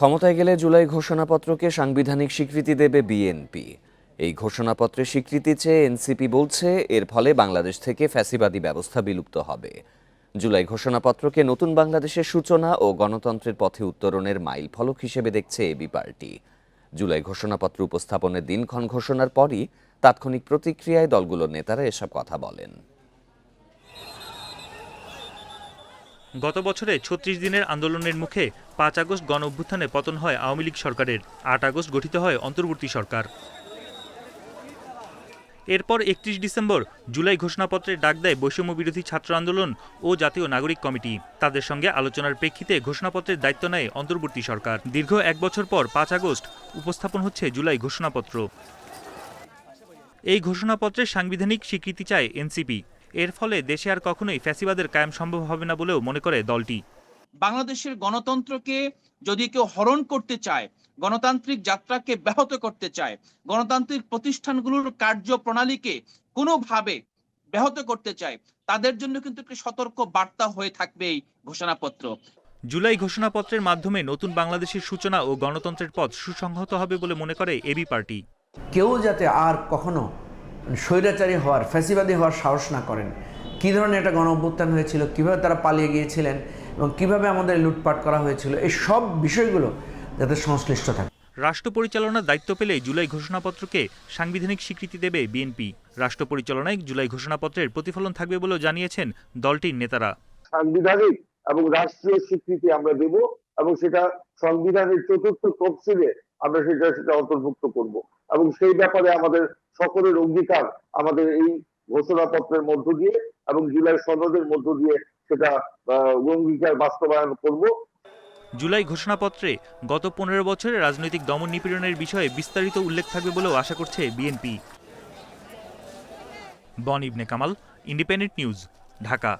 ক্ষমতায় গেলে জুলাই ঘোষণাপত্রকে সাংবিধানিক স্বীকৃতি দেবে বিএনপি। এই ঘোষণাপত্রে স্বীকৃতি চেয়ে এনসিপি বলছে, এর ফলে বাংলাদেশ থেকে ফ্যাসিবাদী ব্যবস্থা বিলুপ্ত হবে। জুলাই ঘোষণাপত্রকে নতুন বাংলাদেশের সূচনা ও গণতন্ত্রের পথে উত্তরণের মাইল ফলক হিসেবে দেখছে এবি পার্টি। জুলাই ঘোষণাপত্র উপস্থাপনের দিনক্ষণ ঘোষণার পরই তাৎক্ষণিক প্রতিক্রিয়ায় দলগুলোর নেতারা এসব কথা বলেন। গত বছরে ছত্রিশ দিনের আন্দোলনের মুখে পাঁচ আগস্ট গণ অভ্যুত্থানে পতন হয় আওয়ামী লীগ সরকারের, আট আগস্ট গঠিত হয় অন্তর্বর্তী সরকার। এরপর একত্রিশ ডিসেম্বর জুলাই ঘোষণাপত্রে ডাক দেয় বৈষম্য বিরোধী ছাত্র আন্দোলন ও জাতীয় নাগরিক কমিটি। তাদের সঙ্গে আলোচনার প্রেক্ষিতে ঘোষণাপত্রের দায়িত্ব নেয় অন্তর্বর্তী সরকার। দীর্ঘ এক বছর পর পাঁচ আগস্ট উপস্থাপন হচ্ছে জুলাই ঘোষণাপত্র। এই ঘোষণাপত্রের সাংবিধানিক স্বীকৃতি চায় এনসিপি। এর ফলে দেশে আর কখনোই ফ্যাসিবাদের কায়েম সম্ভব হবে না বলেও মনে করে দলটি। বাংলাদেশের গণতন্ত্রকে যদি কেউ হরণ করতে চায় গণতান্ত্রিক যাত্রাকে ব্যাহত করতে চায় গণতান্ত্রিক প্রতিষ্ঠানগুলোর কার্যপ্রণালীকে কোনোভাবে ব্যাহত করতে চায় তাদের জন্য কিন্তু একটি সতর্ক বার্তা হয়ে থাকবে এই ঘোষণাপত্র। জুলাই ঘোষণাপত্রের মাধ্যমে নতুন বাংলাদেশের সূচনা ও গণতন্ত্রের পথ সুসংহত হবে বলে মনে করে এবি পার্টি। কেউ যাতে আর কখনো স্বৈরাচারী হওয়ার ফ্যাসিবাদী হওয়ার সাহস না করেন। কী ধরনের একটা গণ অভ্যুত্থান হয়েছিল কীভাবে তারা পালিয়ে গিয়েছিলেন এবং কীভাবে আমাদের লুটপাট করা হয়েছিল এই সব বিষয়গুলো যাতে সংশ্লিষ্ট থাকে। রাষ্ট্র পরিচালনার দায়িত্ব পেলে জুলাই ঘোষণাপত্রকে সাংবিধানিক স্বীকৃতি দেবে বিএনপি। রাষ্ট্র পরিচালনায় জুলাই ঘোষণাপত্রের প্রতিফলন থাকবে বলেও জানিয়েছেন দলটির নেতারা। সাংবিধানিক এবং রাষ্ট্রীয় স্বীকৃতি আমরা দেব এবং সেটা সংবিধানের চতুর্থ তফসিলে আমরা সেটা সেটা অন্তর্ভুক্ত করব। এবং সেই ব্যাপারে আমাদের সকলের অঙ্গীকার আমাদের এই ঘোষণাপত্রের মধ্য দিয়ে এবং জুলাই সনদের মধ্য দিয়ে সেটা অঙ্গীকার বাস্তবায়ন করব। জুলাই ঘোষণাপত্রে গত পনেরো বছরে রাজনৈতিক দমন নিপীড়নের বিষয়ে বিস্তারিত উল্লেখ থাকবে বলেও আশা করছে বিএনপি। বন ইবনে কামাল, ইন্ডিপেন্ডেন্ট নিউজ, ঢাকা।